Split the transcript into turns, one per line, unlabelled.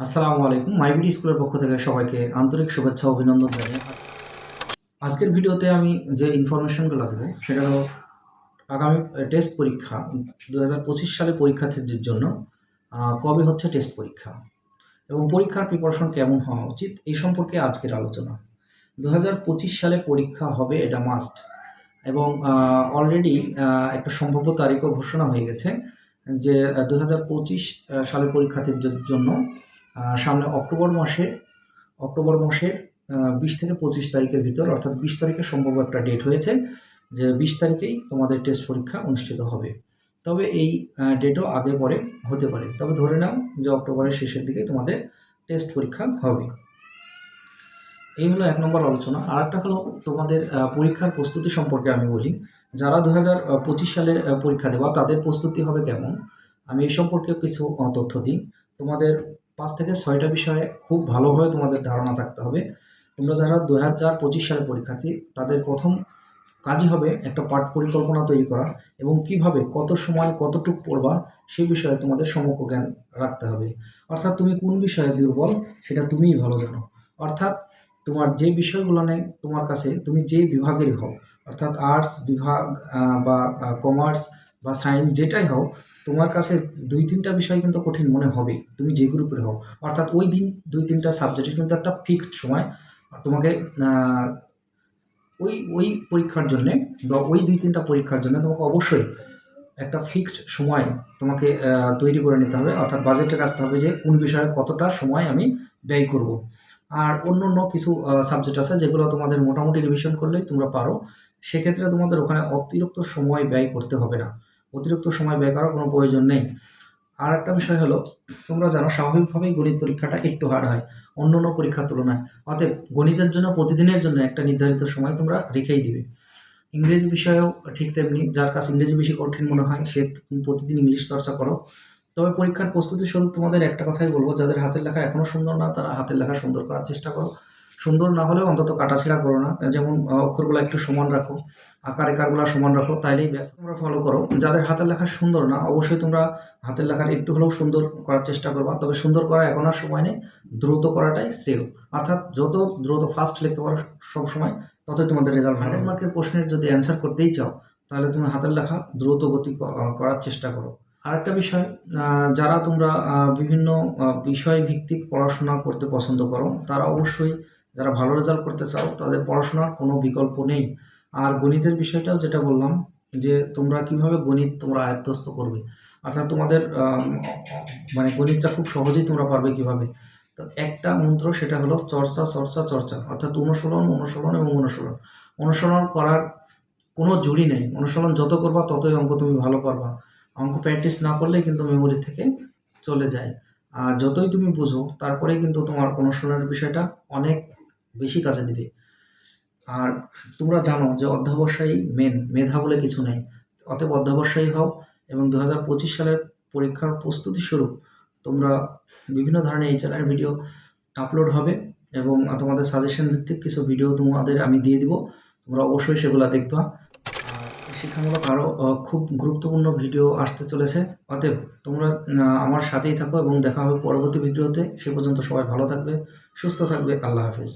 আসসালামু আলাইকুম। মাইবিডি স্কুলের পক্ষ থেকে সবাইকে আন্তরিক শুভেচ্ছা অভিনন্দন জানিয়ে আজকের ভিডিওতে আমি যে ইনফরমেশনগুলো দেবো সেটা হলো আগামী টেস্ট পরীক্ষা দু হাজার পঁচিশ সালে পরীক্ষার্থীদের জন্য কবে হচ্ছে টেস্ট পরীক্ষা? এবং পরীক্ষার প্রিপারেশন কেমন হওয়া উচিত? এই সম্পর্কে আজকের আলোচনা। দু হাজার পঁচিশ সালে পরীক্ষা হবে, এটা মাস্ট এবং অলরেডি একটা সম্ভাব্য তারিখও ঘোষণা হয়ে গেছে যে দু হাজার পঁচিশ সালে পরীক্ষার্থীদের জন্য সামনে অক্টোবর মাসে, অক্টোবর মাসের বিশ থেকে পঁচিশ তারিখের ভিতর, অর্থাৎ বিশ তারিখে সম্ভব একটা ডেট হয়েছে যে বিশ তারিখেই তোমাদের টেস্ট পরীক্ষা অনুষ্ঠিত হবে। তবে এই ডেটও আগে পরে হতে পারে। তবে ধরে নাও যে অক্টোবরের শেষের দিকে তোমাদের টেস্ট পরীক্ষা হবে। এই হলো এক নম্বর আলোচনা। আর একটা হলো তোমাদের পরীক্ষার প্রস্তুতি সম্পর্কে আমি বলি। যারা দু হাজার পঁচিশ সালে পরীক্ষা দেওয়া, তাদের প্রস্তুতি হবে কেমন? আমি এই সম্পর্কে কিছু তথ্য দিই। তোমাদের পাঁচ থেকে ছয়টা বিষয়ে খুব ভালোভাবে তোমাদের ধারণা থাকতে হবে। তোমরা যারা দু হাজার পঁচিশ সালের পরীক্ষার্থী, তাদের প্রথম কাজই হবে একটা পাঠ পরিকল্পনা তৈরি করা এবং কীভাবে, কত সময়, কতটুকু পড়বা সেই বিষয়ে তোমাদের সমগ্র জ্ঞান রাখতে হবে। অর্থাৎ তুমি কোন বিষয়ে দুর্বল, সেটা তুমিই ভালো জানো। অর্থাৎ তোমার যে বিষয়গুলো নেই তোমার কাছে, তুমি যে বিভাগেরই হও, অর্থাৎ আর্টস বিভাগ বা কমার্স বা সায়েন্স যেটাই হও তোমার কাছে দুই, তিনটা বিষয় কিন্তু কঠিন মনে হবে তুমি যে গ্রুপের হও। অর্থাৎ ওই দিন দুই, তিনটা সাবজেক্টের কিন্তু একটা ফিক্সড সময় তোমাকে ওই ওই পরীক্ষার জন্যে বা ওই দুই, তিনটা পরীক্ষার জন্য তোমাকে অবশ্যই একটা ফিক্সড সময় তোমাকে তৈরি করে নিতে হবে। অর্থাৎ বাজেটে রাখতে হবে যে কোন বিষয়ে কতটা সময় আমি ব্যয় করব। আর অন্য অন্য কিছু সাবজেক্ট আছে যেগুলো তোমাদের মোটামুটি রিভিশন করলেই তোমরা পারো। সেক্ষেত্রে তোমাদের ওখানে অতিরিক্ত সময় ব্যয় করতে হবে না। অতিরিক্ত সময় ব্যয় করার কোনো প্রয়োজন নেই। আর একটা বিষয় হলো, তোমরা জানো স্বাভাবিকভাবেই গণিত পরীক্ষাটা একটু হার্ড হয়, অন্য অন্য পরীক্ষার তুলনায়। অতএব গণিতের জন্য প্রতিদিনের জন্য একটা নির্ধারিত সময় তোমরা রেখেই দিবে। ইংরেজি বিষয়েও ঠিক তেমনি, যার কাছে ইংরেজি বেশি কঠিন মনে হয়, সে প্রতিদিন ইংলিশ চর্চা করো। তবে পরীক্ষার প্রস্তুতি স্বরূপ তোমাদের একটা কথাই বলব, যাদের হাতের লেখা এখনও সুন্দর না, তারা হাতের লেখা সুন্দর করার চেষ্টা করো। সুন্দর না হলেও অন্তত কাটাছেড়া করো না। যেমন অক্ষরগুলো একটু সমান রাখো আকার একারগুলো সমান রাখো তাইলেই ব্যাস। তোমরা ফলো করো। যাদের হাতের লেখা সুন্দর না অবশ্যই তোমরা হাতের লেখার একটু হলেও সুন্দর করার চেষ্টা করবা। তবে সুন্দর করা এখন আর সময় নেই দ্রুত করাটাই শ্রেয়। অর্থাৎ যত দ্রুত ফাস্ট লিখতে পারো সব সময় ততই তোমাদের রেজাল্ট হান্ড্রেড মার্কের প্রশ্নের যদি অ্যান্সার করতেই চাও তাহলে তুমি হাতের লেখা দ্রুত গতি করার চেষ্টা করো। আরেকটা বিষয় যারা তোমরা বিভিন্ন বিষয় ভিত্তিক পড়াশোনা করতে পছন্দ করো তারা অবশ্যই যারা ভালো রেজাল্ট করতে চাও, তাদের পড়াশোনার কোনো বিকল্প নেই। আর গণিতের বিষয়টাও যেটা বললাম, যে তোমরা কীভাবে গণিত তোমরা আয়ত্তস্থ করবে। অর্থাৎ তোমাদের মানে গণিতটা খুব সহজেই তোমরা পারবে কীভাবে। তো একটা মন্ত্র সেটা হলো চর্চা চর্চা চর্চা। অর্থাৎ অনুশীলন অনুশীলন এবং অনুশীলন। অনুশীলন করার কোনো জুড়ি নেই। অনুশীলন যত করবা, ততই অঙ্ক তুমি ভালো পারবা। অঙ্ক প্র্যাকটিস না করলেই কিন্তু মেমোরি থেকে চলে যায়। আর যতই তুমি বুঝো তারপরে কিন্তু তোমার অনুশীলনের বিষয়টা অনেক বেশি কাজে দিবে। আর তোমরা জানো যে অধ্যবসায়ী মেন মেধা বলে কিছু নেই। অতএব অধ্যবসায়ী হও এবং দু হাজার পঁচিশ সালের পরীক্ষার প্রস্তুতি স্বরূপ তোমরা বিভিন্ন ধরনের এই চ্যানেলের ভিডিও আপলোড হবে এবং তোমাদের সাজেশন ভিত্তিক কিছু ভিডিও তোমাদের আমি দিয়ে দিব। তোমরা অবশ্যই সেগুলো দেখবা। শিক্ষামূলক আরও খুব গুরুত্বপূর্ণ ভিডিও আসতে চলেছে। অতএব তোমরা আমার সাথেই থাকো এবং দেখা হবে পরবর্তী ভিডিওতে সে পর্যন্ত সবাই ভালো থাকবে, সুস্থ থাকবে। আল্লাহ হাফিজ।